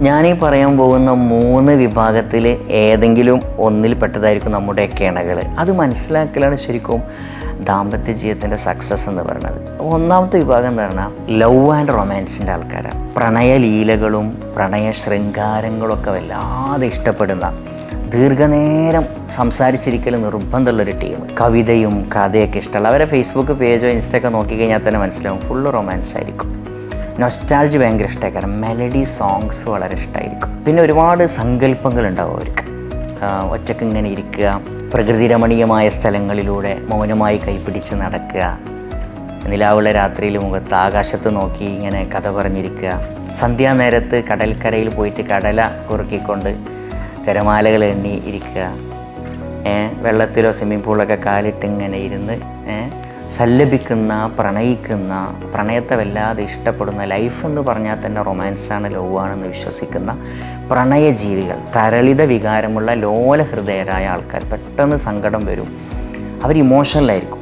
ഞാനീ പറയാൻ പോകുന്ന മൂന്ന് വിഭാഗത്തിൽ ഏതെങ്കിലും ഒന്നിൽ പെട്ടതായിരിക്കും നമ്മുടെ കിണകൾ അത് മനസ്സിലാക്കലാണ് ശരിക്കും ദാമ്പത്യ ജീവിതത്തിന്റെ സക്സസ് എന്ന് പറയുന്നത്. ഒന്നാമത്തെ വിഭാഗം എന്ന് പറഞ്ഞാൽ ലവ് ആൻഡ് റൊമാൻസിന്റെ ആൾക്കാരാണ്. പ്രണയലീലകളും പ്രണയ ശൃംഗാരങ്ങളൊക്കെ വല്ലാതെ ഇഷ്ടപ്പെടുന്ന ദീർഘനേരം സംസാരിച്ചിരിക്കൽ നിർബന്ധമുള്ളൊരു ടീം കവിതയും കഥയൊക്കെ ഇഷ്ടമുള്ള അവരെ ഫേസ്ബുക്ക് പേജോ ഇൻസ്റ്റൊക്കെ നോക്കിക്കഴിഞ്ഞാൽ തന്നെ മനസ്സിലാവും. ഫുള്ള് റൊമാൻസ് ആയിരിക്കും. നൊസ്റ്റാൾജി ഭയങ്കര ഇഷ്ടമായിരിക്കും മെലഡി സോങ്സ് വളരെ ഇഷ്ടമായിരിക്കും പിന്നെ ഒരുപാട് സങ്കല്പങ്ങൾ ഉണ്ടാവും അവർക്ക് ഒറ്റയ്ക്ക് ഇങ്ങനെ ഇരിക്കുക പ്രകൃതി രമണീയമായ സ്ഥലങ്ങളിലൂടെ മൗനമായി കൈപിടിച്ച് നടക്കുക നിലാവുള്ള രാത്രിയിൽ മുഖത്ത് ആകാശത്ത് നോക്കി ഇങ്ങനെ കഥ പറഞ്ഞിരിക്കുക സന്ധ്യാനേരത്ത് കടൽക്കരയിൽ പോയിട്ട് കടല കുറുക്കിക്കൊണ്ട് തിരമാലകൾ എണ്ണി ഇരിക്കുക വെള്ളത്തിലോ സ്വിമ്മിംഗ് പൂളിലൊക്കെ കാലിട്ട് ഇങ്ങനെ ഇരുന്ന് സല്ലപിക്കുന്ന പ്രണയിക്കുന്ന പ്രണയത്തെ വല്ലാതെ ഇഷ്ടപ്പെടുന്ന ലൈഫ് എന്ന് പറഞ്ഞാൽ തന്നെ റൊമാൻസാണ് ലോവാണെന്ന് വിശ്വസിക്കുന്ന പ്രണയജീവികൾ തരളിത വികാരമുള്ള ലോല ഹൃദയരായ ആൾക്കാർ പെട്ടെന്ന് സങ്കടം വരും. അവർ ഇമോഷണലായിരിക്കും